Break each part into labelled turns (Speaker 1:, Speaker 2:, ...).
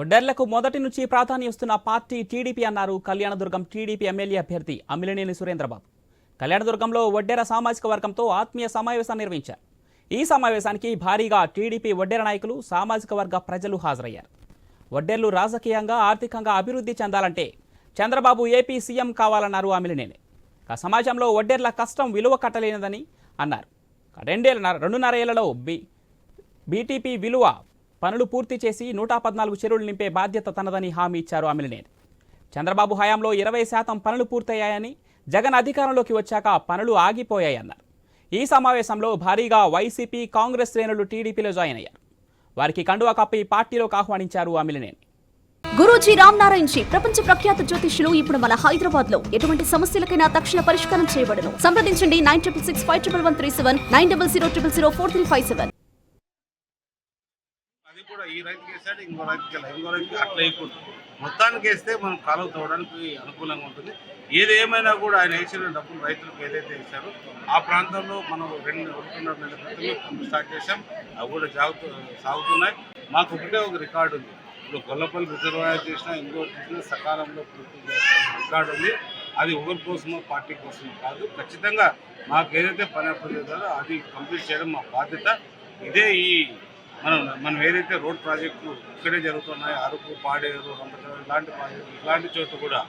Speaker 1: ఒడ్డర్లకు మొదటి నుంచి ప్రాధాన్యమిస్తున్న party TDP అన్నారు కళ్యాణదుర్గం టీడీపీ ఎమ్మెల్యే అభ్యర్థి అమ్మిలినేని సురేంద్రబాబు. కళ్యాణదుర్గంలో ఒడ్డెర సామాజిక వర్గంతో ఆత్మీయ సమావేశం నిర్వహించారు. ఈ సమావేశానికి భారీగా టీడీపీ ఒడ్డెర నాయకులు సామాజిక వర్గ ప్రజలు హాజరయ్యారు. ఒడ్డెర్లు రాజకీయంగా ఆర్థికంగా అభివృద్ధి చెందాలంటే చంద్రబాబు ఏపీ సీఎం కావాలన్నారు అమిలినేని. సమాజంలో ఒడ్డెర్ల కష్టం విలువ కట్టలేనిదని అన్నారు. రెండేళ్ళ రెండున్నర ఏళ్ళలో బి బీటీపీ విలువ పనులు పూర్తి చేసి నూట పద్నాలుగు చెరువులు నింపే బాధ్యత తనదని హామీ ఇచ్చారు అమిలినేని. చంద్రబాబు హయాంలో ఇరవై శాతం పనులు పూర్తయ్యాయని జగన్ అధికారంలోకి వచ్చాక పనులు ఆగిపోయాయన్నారు ఈ సమావేశంలో భారీగా వైసీపీ కాంగ్రెస్ శ్రేణులు టీడీపీలో జాయిన్ అయ్యారు. వారికి కండువా కప్పి పార్టీలోకి ఆహ్వానించారు అమిలినేని.
Speaker 2: గురూజీ రామ్ నారాయణ్ జీ ప్రపంచ ప్రఖ్యాత జ్యోతిష్యులు ఇప్పుడు మన హైదరాబాద్లో ఎటువంటి సమస్యలకైనా తక్షణ పరిష్కారం చేయబడను. సంప్రదించండి nine triple six five triple one three seven nine double zero triple zero four three five seven.
Speaker 3: కూడా ఈ రైతుకి వేసాడు ఇంకో రైతుకి వెళ్ళాలి ఇంకో రైతుకి అట్లా వేయకూడదు. మొత్తానికి వేస్తే మనం కాలువ తవ్వడానికి అనుకూలంగా ఉంటుంది. ఏది ఏమైనా కూడా ఆయన వేసిన డబ్బులు రైతులకు ఏదైతే వేశారో ఆ ప్రాంతంలో మనం రెండు ఒకటిన్నర నెల క్రితంలో పనులు స్టార్ట్ చేసాం అవి కూడా సాగుతూ సాగుతున్నాయి. మాకు ఒకటే ఒక రికార్డు ఉంది. ఇప్పుడు గొల్లపల్లి రిజర్వాయర్ చేసినా ఇంకోటి చేసినా సకాలంలో పూర్తి చేసిన రికార్డు ఉంది. అది ఒకరి కోసమో పార్టీ కోసమో కాదు. ఖచ్చితంగా మాకు ఏదైతే పని అప్పుడు అది కంప్లీట్ చేయడం మా బాధ్యత. ఇదే ఈ మనం మనం ఏదైతే రోడ్ ప్రాజెక్టులు ఇక్కడే జరుగుతున్నాయో అరకు పాడేరు రంపచోడ ఇలాంటి ప్రాజెక్టులు ఇలాంటి చోట్ల కూడా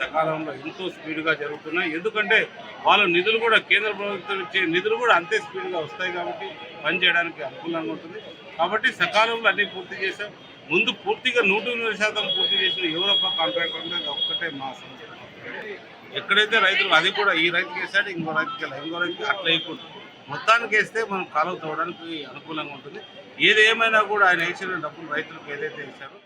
Speaker 3: సకాలంలో ఎంతో స్పీడ్గా జరుగుతున్నాయి. ఎందుకంటే వాళ్ళ నిధులు కూడా కేంద్ర ప్రభుత్వం ఇచ్చే నిధులు కూడా అంతే స్పీడ్గా వస్తాయి కాబట్టి పని చేయడానికి అనుకూలంగా ఉంటుంది. కాబట్టి సకాలంలో అన్ని పూర్తి చేసాం ముందు పూర్తిగా నూట ఎనిమిది శాతం పూర్తి చేసిన యూరోపా కాంట్రాక్ట్ అంటే ఒక్కటే మా సంస్థ. ఎక్కడైతే రైతులు అది కూడా ఈ రైతుకి వేసాడు ఇంకో రైతుకి వెళ్ళాలి ఇంకో రైతుకి అట్లా వేయకూడదు. మొత్తానికి వేస్తే మనం కాలువ తోడడానికి అనుకూలంగా ఉంటుంది. ఏది ఏమైనా కూడా ఆయన వేసిన డబ్బులు రైతులకు ఏదైతే వేశారో